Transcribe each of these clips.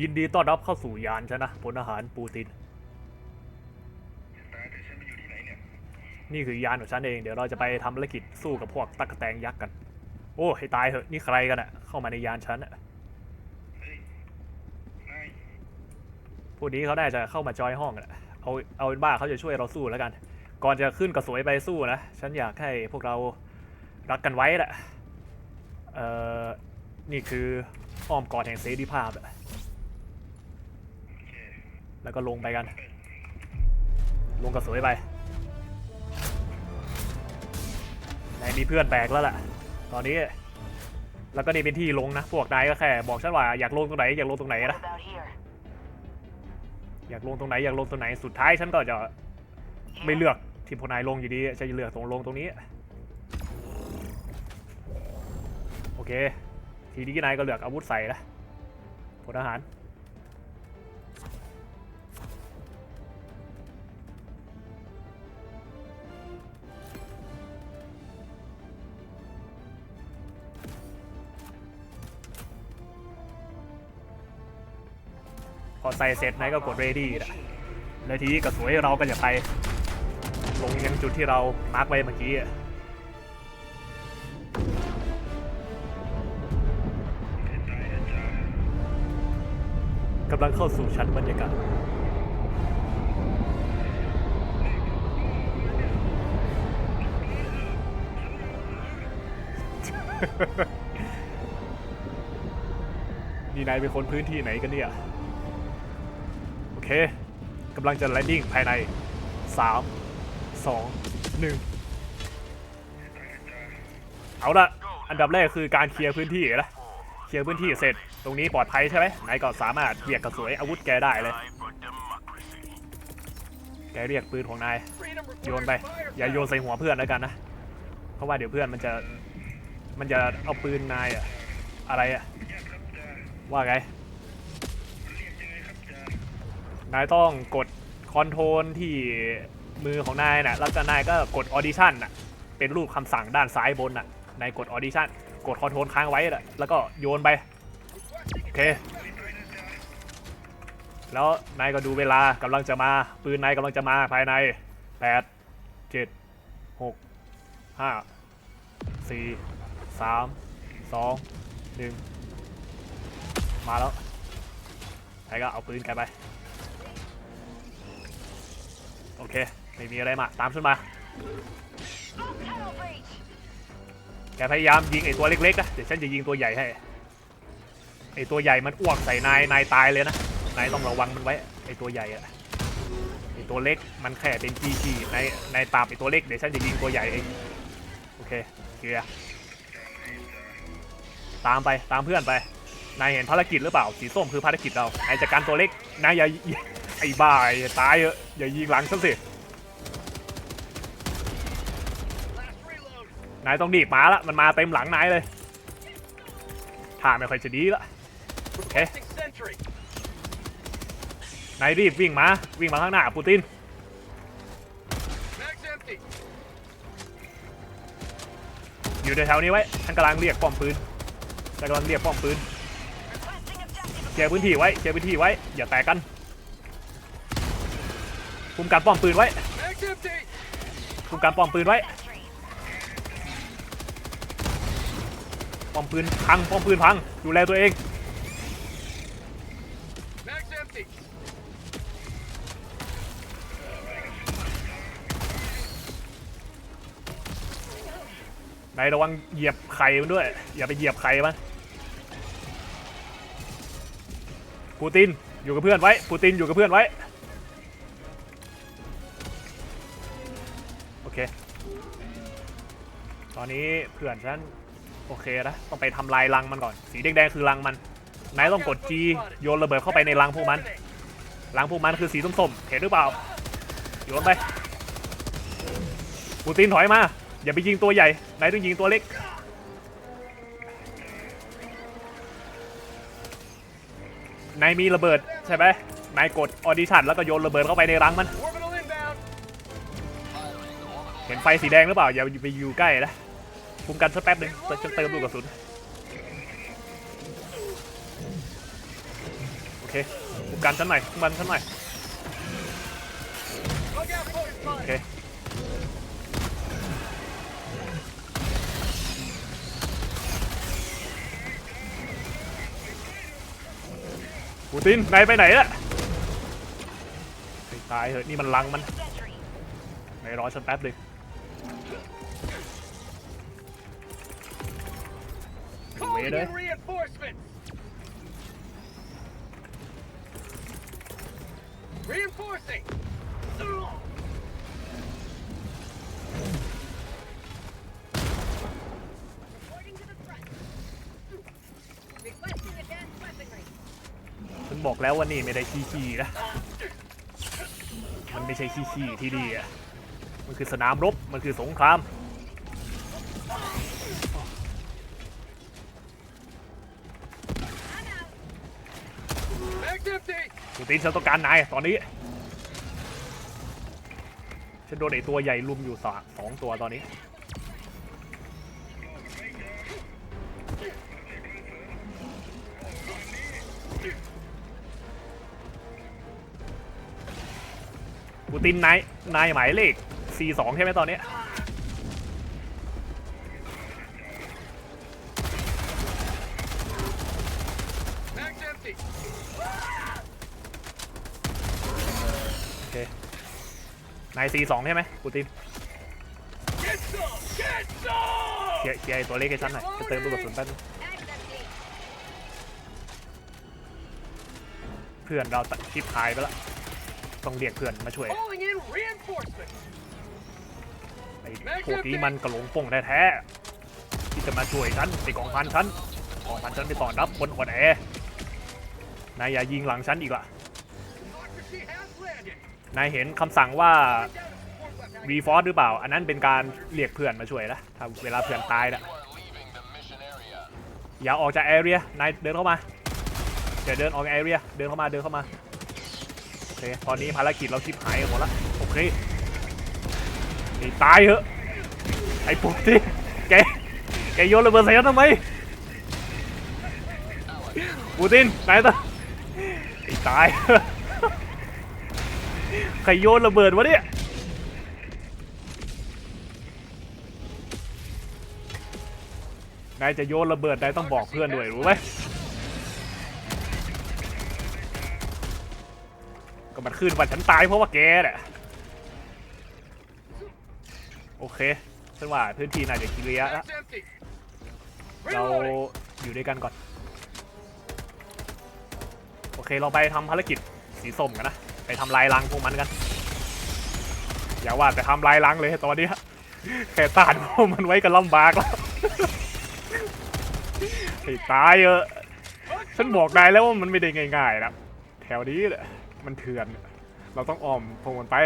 ยินดีต้อนรับเข้าสู่ยานฉันนะพลทหารปูติน นี่คือยานของฉันเองเดี๋ยวเราจะไปทำภารกิจสู้กับพวกตั๊กแตงยักษ์กัน โอ้ให้ตายเถอะนี่ใครกันอะเข้ามาในยานฉันอะพวกนี้เขาได้จะเข้ามาจอยห้องอะเอาเอาเป็นว่าเขาจะช่วยเราสู้แล้วกัน ก่อนจะขึ้นกระสวยไปสู้นะฉันอยากให้พวกเรารักกันไว้แหละเอ่อนี่คืออ้อมกอดแห่งเสรีภาพอะ แล้วก็ลงไปกัน ลงกระสวยไปนายมีเพื่อนแบกแล้วล่ะ ตอนนี้ แล้วก็นี่เป็นที่ลงนะ พวกนายก็แค่ บอกฉันว่าอยากลงตรงไหนอยากลงตรงไหนนะ อยากลงตรงไหนอยากลงตรงไหน สุดท้ายฉันก็จะไม่เลือกที่พวกนายลงอยู่ดีฉันจะเลือกตรงลงตรงนี้ โอเค ทีนี้นายก็เลือกอาวุธใส่นะพลทหาร พอใส่เสร็จนายก็กด ready นะแล้วทีนี้กระสวยเราก็จะไป ลงยังจุดที่เรามาร์กไว้เมื่อกี้กำลังเข้าสู่ชั้นบรรยากาศนี่นายเป็นคนพื้นที่ไหนกันเนี่ย กำลังจะแลนดิ้งภายใน 3 2 1 เอาละอันดับแรกคือการเคลียร์พื้นที่นะเคลียร์พื้นที่เสร็จ ตรงนี้ปลอดภัยใช่ไหมนายก็สามารถเรียกกระสวยอาวุธแกได้เลย แกเรียกปืนของนาย โยนไป อย่าโยนใส่หัวเพื่อนแล้วกันนะ เพราะว่าเดี๋ยวเพื่อนมันจะ มันจะเอาปืนนายอะอะไรอะว่าไง นายต้องกดคอนโทรลที่มือของนายน่ะแล้วก็นายก็กดออดิชั่นน่ะ เป็นรูปคำสั่งด้านซ้ายบนน่ะ นายกดออดิชั่น กดคอนโทรลค้างไว้น่ะแล้วก็โยนไป โอเค แล้วนายก็ดูเวลากำลังจะมา ปืนนายกำลังจะมาภายในแปดเจ็ดหกห้าสี่สามสองหนึ่งมาแล้วนายก็เอาปืนแกไป โอเค ไม่มีอะไรมา ตามฉันมา แกพยายามยิงไอ้ตัวเล็กๆนะ เดี๋ยวฉันจะยิงตัวใหญ่ให้ ไอ้ตัวใหญ่มันอ้วกใส่นาย นายตายเลยนะ นายต้องระวังมันไว้ ไอ้ตัวใหญ่อะไอ้ตัวเล็กมันแค่เป็นจีจีนายนายปราบไอ้ตัวเล็ก เดี๋ยวฉันจะยิงตัวใหญ่เอง โอเคเคลียร์ตามไป ตามเพื่อนไป นายเห็นภารกิจหรือเปล่า สีส้มคือภารกิจเรา นายจัดการตัวเล็ก นายอย่า ไอ้บ้าอย่าตายเถอะอย่ายิงหลังฉันสิ นายต้องดีบมาละมันมาเต็มหลังนายเลยท่าไม่ค่อยจะดีละโอเคนายรีบวิ่งมา วิ่งมาข้างหน้าปูตินอยู่แถวๆนี้ไว้ฉันกำลังเรียกป้อมปืนฉันกำลังเรียกป้อมปืนเคลียร์พื้นที่ไว้เคลียร์พื้นที่ไว้ อย่าแตกกัน คุมการป้อมปืนไว้ คุมการป้อมปืนไว้ ป้อมปืนพัง ป้อมปืนพัง ดูแลตัวเอง นายระวังเหยียบไข่มันด้วย อย่าไปเหยียบไข่มันปูตินอยู่กับเพื่อนไว้ ปูตินอยู่กับเพื่อนไว้ อนนี้เพื่อนฉันโอเคนะต้องไปทำลายรังมันก่อน สีแดงๆคือรังมันนายต้องกด G โยนระเบิดเข้าไปในรังพวกมันรังพวกมันคือสีส้มๆเห็นหรือเปล่าโยนไปปูตินถอยมา อย่าไปยิงตัวใหญ่นายต้องยิงตัวเล็กนายมีระเบิดใช่ไหมนายกดออดิชั่นแล้วก็โยนระเบิดเข้าไปในรังมัน เห็นไฟสีแดงหรือเปล่า อย่าไปอยู่ใกล้นะ คุมกันสักแป๊บหนึ่งฉันเติมลูกกระสุนโอเคคุมกันฉันหน่อยคุมกันฉันหน่อยโอเคปูตินนายไปไหนล่ะตายเหอะนี่มันลังมันนายรอฉันแป๊บหนึง Calling Wait a- in reinforcements! Reinforcing! Reporting to the front. Requesting advanced weaponry. ฉันบอกแล้วว่านี่ไม่ได้ขี้ขี้นะ มันไม่ใช่ขี้ขี้ที่นี่อะ มันคือสนามรบ มันคือสงคราม empty! ปูตินฉันต้องการนายตอนนี้ ฉันโดนไอตัวใหญ่ลุมอยู่สองสองตัวตอนนี้ปูตินนายนายหมายเลข C2 ใช่ไหมตอนนี้ Mag's empty! โอเค นาย C2 ใช่ไหมปูติน Get some! Get some! เคลียร์เคลียร์ไอ้ตัวเล็กให้ฉันหน่อยจะเติมลูกกระสุนแป๊บนึง Mag's empty. เพื่อนเราตัดคลิปหายไปแล้วต้องเรียกเพื่อนมาช่วย Calling in reinforcements! ไอ้พวกนี้มันกระหลงโป่งแท้ๆที่จะมาช่วยฉันไอ้กองพันฉันกองพันฉันไปต้อนรับคนอ่อนแอนายอย่ายิงหลังฉันอีกล่ะ Democracy has landed! นายเห็นคำสั่งว่าวีฟอร์หรือเปล่า อันนั้นเป็นการเรียกเพื่อนมาช่วยนะถ้าเวลาเพื่อนตายนะอย่าออกจากแอเรีย นายเดินเข้ามาอย่าเดินออกแอเรีย เดินเข้ามา เดินเข้ามา โอเค ตอนนี้ภารกิจเราชิบหายหมดละ โอเคไอ้ตายเหอะ ไอ้ปุ๊ที่แก แกโยนระเบิดใส่ฉันทำไมปูติน นายตาไอ้ตาย ใครโยนระเบิดวะเนี่ยนายจะโยนระเบิดนายต้องบอกเพื่อนด้วยรู้ไหมก็มันขึ้นวันฉันตายเพราะว่าแกแหละโอเคฉันว่าพื้นที่น่าจะเลียร์แล้วเราอยู่ด้วยกันก่อน โอเคเราไปทำภารกิจสีส้มกันนะ ทำลายรังพวกมันกัน อย่าว่าแต่ทำลายรังเลยตอนนี้แค่ต้านพวกมันไว้ก็ลำบากแล้วไอ้ตายเออะฉันบอกนายแล้วว่ามันไม่ได้ง่ายๆนะแถวนี้แหละมันเถื่อน เราต้องอ้อมพวกมันไป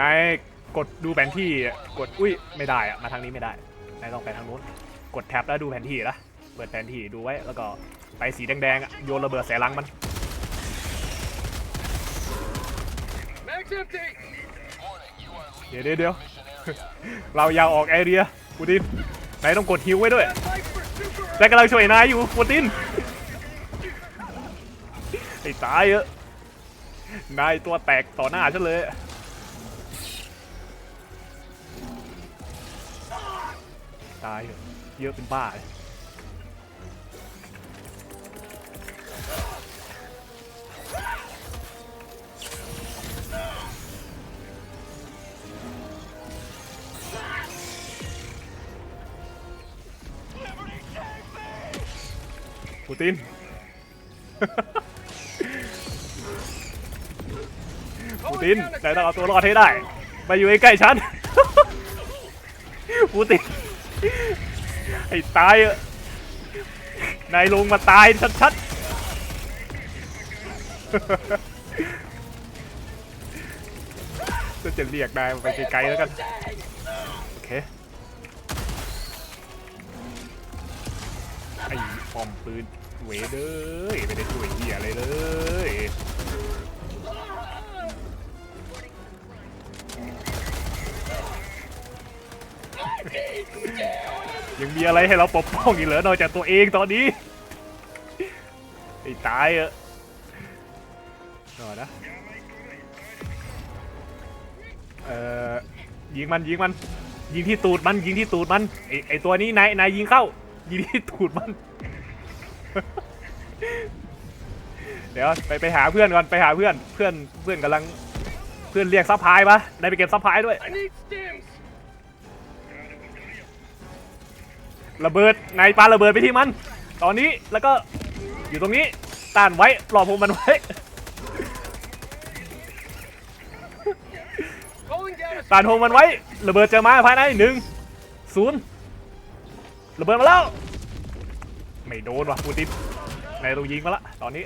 นายกดดูแผนที่กดอุ้ยไม่ได้อะมาทางนี้ไม่ได้นายต้องไปทางนู้น กดแท็บแล้วดูแผนที่นะเปิดแผนที่ดูไว้แล้วก็ไปสีแดงๆโยนระเบิดใส่ลังมัน เดี๋ยวเดี๋ยว เราอย่าออกแอเรียปูตินนายต้องกดฮิวไว้ด้วย Stand by for super นายกำลังช่วยนายอยู่ปูตินไอ้ตายเอะนายตัวแตกต่อหน้าฉันเลยตายเถอะเยอะเป็นบ้าเลย ปูติน ปูตินนายต้องเอาตัวรอดให้ได้ มาอยู่ใกล้ๆฉัน ปูติน ไอ้ตายอะนายลงมาตายชัดๆก็จะเรียกนายไปไกลๆแล้วกัน โอเคไอ้ปอมปืน เวเดยไม่ได้ช่วยเหี้ยอะไรเลยยังมีอะไรให้เราปกป้องอีกเหรอนอกจากตัวเองตอนนี้ไอ้ตายเอะรอนะเอ่อยิงมันยิงมันยิงที่ตูดมันยิงที่ตูดมันไอไอตัวนี้นายนายยิงเข้า ยิงที่ตูดมัน ดี๋ยวไปไปหาเพื่อนก่อนไปหาเพื่อนเพื่อนเพื่อนกำลังเพื่อนเรียกซัพพลายปะนายไปเก็บซัพพลายด้วยระเบิดนายปาระเบิดไปที่มัน ตอนนี้แล้วก็อยู่ตรงนี้ต้านไว้ปลอบพวกมันไว้ต้านพวกมันไว้ ระเบิดเจะมาภายในหนึ่งศูนย์ระเบิดมาแล้ว ไม่โดนว่ะปูตินนายต้องยิงมาละตอนนี้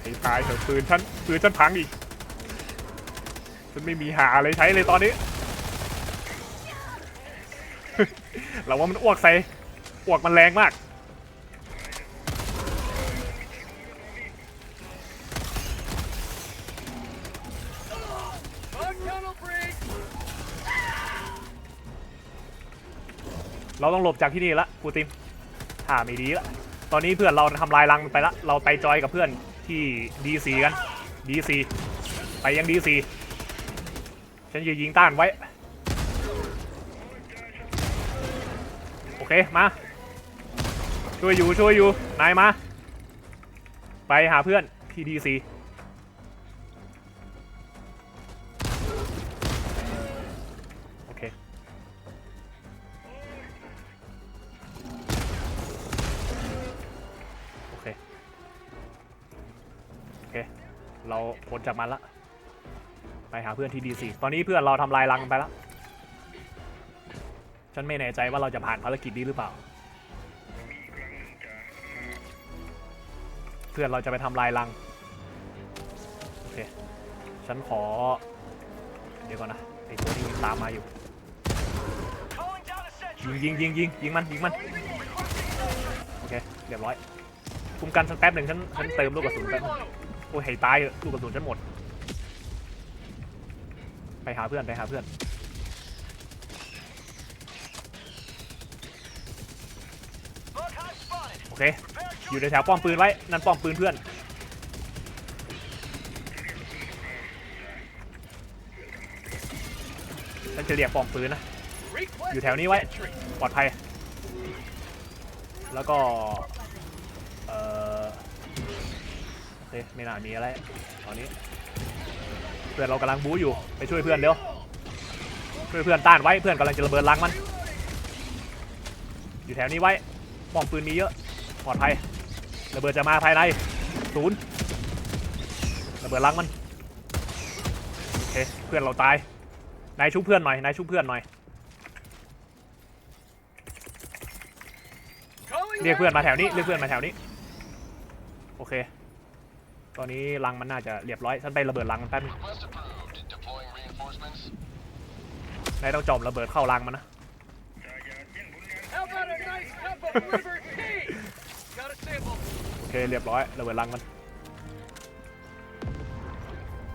ไอ้ตายเถอะปืนฉันปืนฉันพังอีกฉันไม่มีหาอะไรใช้เลยตอนนี้ เราว่ามันอ้วกใส่อ้วกมันแรงมาก เราต้องหลบจากที่นี่ละปูตินท่าไม่ดีละ ตอนนี้เพื่อนเราทำลายรังไปละ เราไปจอยกับเพื่อนที่ดีซีกันดีซีไปยังดีซีฉันจะยิงต้านไว้ โอเค มา ช่วยอยู่ช่วยอยู่ นายมา ไปหาเพื่อนที่ดีซี เราพ้นจากมันละ ไปหาเพื่อนที่ดีซีตอนนี้เพื่อนเราทำลายรังไปแล้วฉันไม่แน่ใจว่าเราจะผ่านภารกิจนี้หรือเปล่า เพื่อนเราจะไปทำลายรัง โอเค ฉันขอ เดี๋ยวก่อนนะไอตัวที่ตามมาอยู่ ยิงยิงยิงยิงยิงมันยิงมัน โอเค เรียบร้อย คุมกันสักแป๊บหนึ่งฉันฉันเติมลูกกระสุนแป๊บนึง โอ้ยให้ตายเถอะลูกกระสุนฉันหมด ไปหาเพื่อนไปหาเพื่อน โอเค อยู่ในแถวป้อมปืนไว้ นั่นป้อมปืนเพื่อน ฉันจะเรียกป้อมปืนนะ อยู่แถวนี้ไว้ ปลอดภัย แล้วก็ เคไม่น่ามีอะไรตอนนี้ เพื่อนเรากำลังบู๊อยู่ไปช่วยเพื่อนเร็วช่วยเพื่อนต้านไว้เพื่อนกำลังจะระเบิดลังมัน อยู่แถวนี้ไว้ป้อมปืนมีเยอะปลอดภัยระเบิดจะมาภายในศูนย์ระเบิดลังมันโอเคเพื่อนเราตายนายชุบเพื่อนหน่อยนายชุบเพื่อนหน่อยเรียกเพื่อนมาแถวนี้เรียกเพื่อนมาแถวนี้โอเค ตอนนี้รังมันน่าจะเรียบร้อยฉันไประเบิดรังมันแป๊บนึงนายต้องจอมระเบิดเข้ารังมันนะ โอเคเรียบร้อยระเบิดรังมัน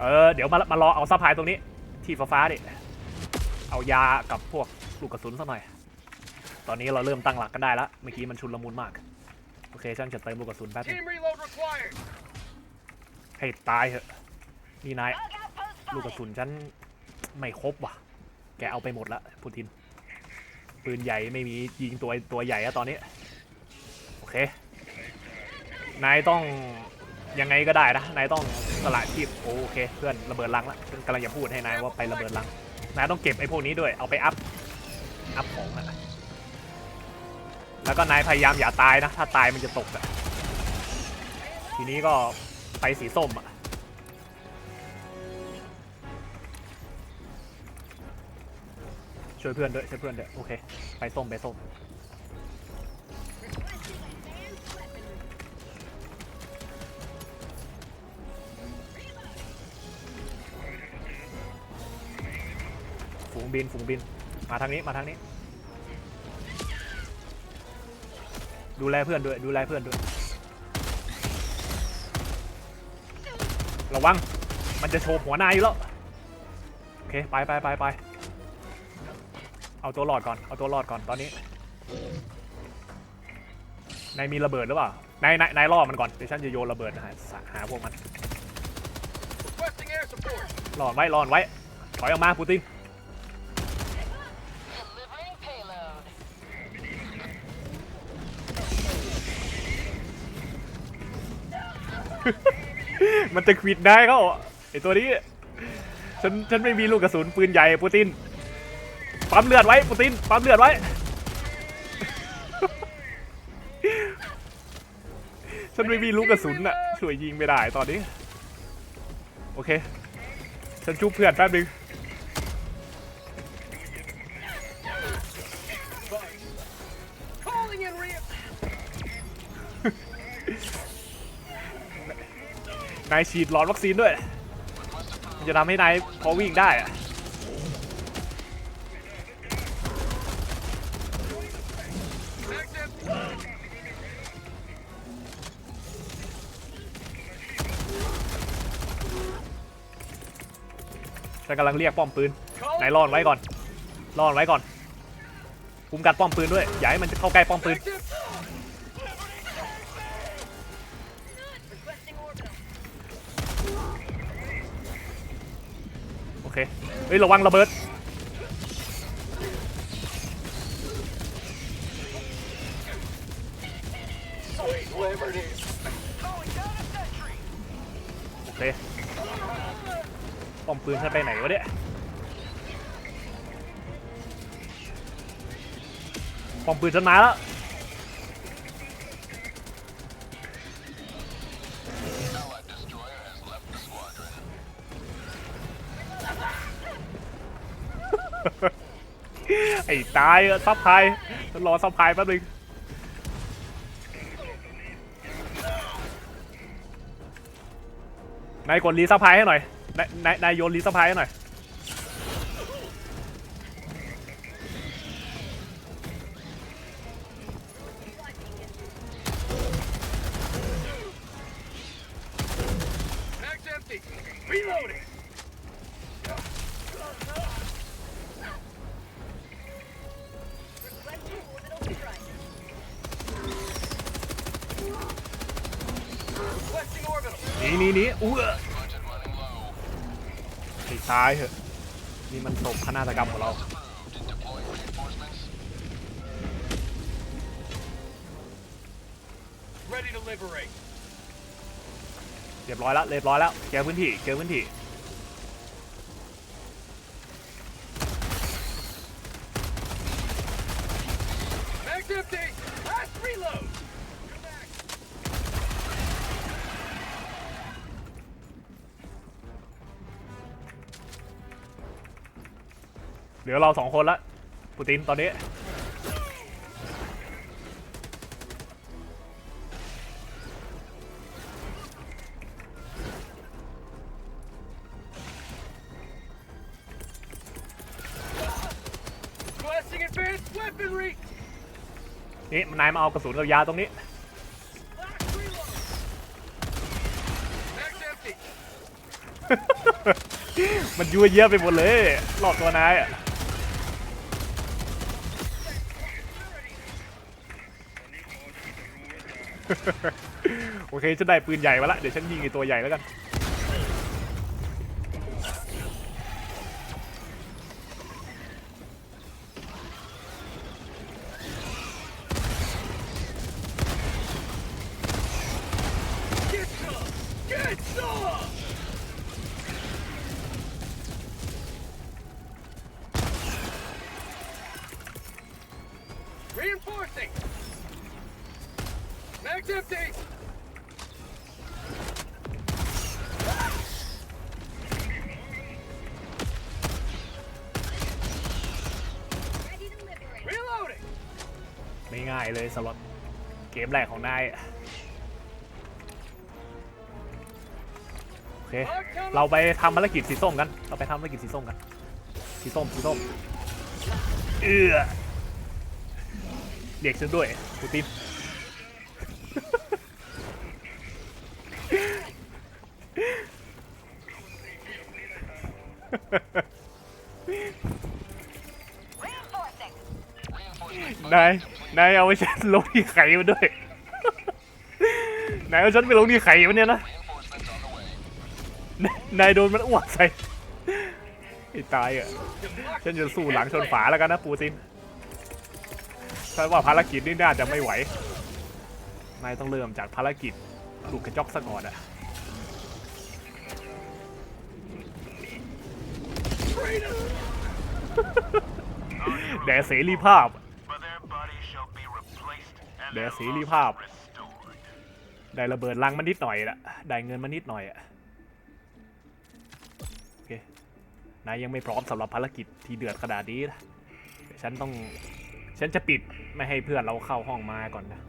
เออเดี๋ยวมามารอเอาซัพพลายตรงนี้ ที่ฟ้าๆดิ เอายากับพวกลูกกระสุนสักหน่อย ตอนนี้เราเริ่มตั้งหลักกันได้แล้ว เมื่อกี้มันชุนละมุนมาก โอเคฉันจะเติมลูกกระสุนแป๊บนึง ให้ตายเถอะนี่นายลูกกระสุนฉันไม่ครบว่ะ แกเอาไปหมดละพูทิน ปืนใหญ่ไม่มียิงตัวตัวใหญ่อะตอนนี้ โอเค นายต้องยังไงก็ได้นะ นายต้องสละชีพโอเค เพื่อนระเบิดลังละกำลังจะพูดให้นายว่าไประเบิดลัง นายต้องเก็บไอ้พวกนี้ด้วย เอาไปอัพ อัพของนะแล้วก็นายพยายามอย่าตายนะ ถ้าตายมันจะตกอะทีนี้ก็ ไปสีส้มอะช่วยเพื่อนด้วยช่วยเพื่อนด้วยโอเค ไปส้มไปส้มฝูงบินฝูงบิน มาทางนี้มาทางนี้ ดูแลเพื่อนด้วยดูแลเพื่อนด้วย ระวัง มันจะโฉบหัวนายอยู่แล้ว โอเค ไปไปไปไป เอาตัวรอดก่อน เอาตัวรอดก่อนตอนนี้ นายมีระเบิดหรือเปล่า นายนายนายล่อมันก่อน เดี๋ยวฉันจะโยนระเบิดหาหาพวกมัน Requesting air support. รอดไว้รอดไว้ ถอยออกมาปูติน มันจะควิดได้เขาไอตัวนี้ ฉันฉันไม่มีลูกกระสุนปืนใหญ่ปูตินปั๊มเลือดไว้ปูตินปั๊มเลือดไว้ ฉันไม่มีลูกกระสุนอะช่วยยิงไม่ได้ตอนนี้ โอเค ฉันชุบเพื่อนแป๊บนึง นายฉีดหลอดวัคซีนด้วย มันจะทำให้นายพอวิ่งได้อะฉันกำลังเรียกป้อมปืนนายรอดไว้ก่อนรอดไว้ก่อน คุมกัดป้อมปืนด้วย อย่าให้มันเข้าใกล้ป้อมปืน เค เฮ้ย ระวังระเบิด โอเคป้อมปืนฉันไปไหนวะเนี่ยป้อมปืนฉันมาแล้ว ไอ้ตายอะซับไพลายรอซับไพลายแป๊บนึงนายกดรีซับไพลายให้หน่อยนายนายนายโยนรีซับไพลายให้หน่อย หนีหนีหนีอู้ย Budget running low. ไอ้ตายเหอะนี่มันศพคณาตกรรมของเรา Approved. Deploying reinforcements. Ready to liberate. เรียบร้อยแล้วเรียบร้อยแล้วเคลียร์พื้นที่เคลียร์พื้นที่ ลือเราสองคนละปูตินตอนนี้ Requesting advanced weaponry. นี่นายมาเอากระสุนกับยาตรงนี้ Last reload. Mag's empty. มันยั่วเยี่ยไปหมดเลยรอบตัวนายอะ โอเคฉันได้ปืนใหญ่มาละเดี๋ยวฉันยิงไอตัวใหญ่แล้วกันายเลยสำหรับเกมแรกของนายอะโอเค เราไปทำภารกิจสีส้มกัน เราไปทำภารกิจสีส้มกัน สีส้ม สีส้ม เอือเรียกฉันด้วยปูติน Reinforcing. นาย นายเอาไว้ฉันลงที่ไข่มันด้วย นายเอาฉันไปลงที่ไข่มันเนี่ยนะ นายโดนมันอ้วกใส่ไอ้ตายอะ ฉันจะสู้หลังชนฝาแล้วกันนะปูซินถ้าว่าภารกิจนี่น่าจะไม่ไหว นายต้องเริ่มจากภารกิจลูกกระจอกซะก่อนอะแด่เสรีภาพ เดี๋ยวสีรีภาพ ได้ระเบิดลังมันนิดหน่อยละได้เงินมันนิดหน่อยอะโอเคนายยังไม่พร้อมสำหรับภารกิจที่เดือดขนาดนี้นะฉันต้องฉันจะปิดไม่ให้เพื่อนเราเข้าห้องมาก่อนนะ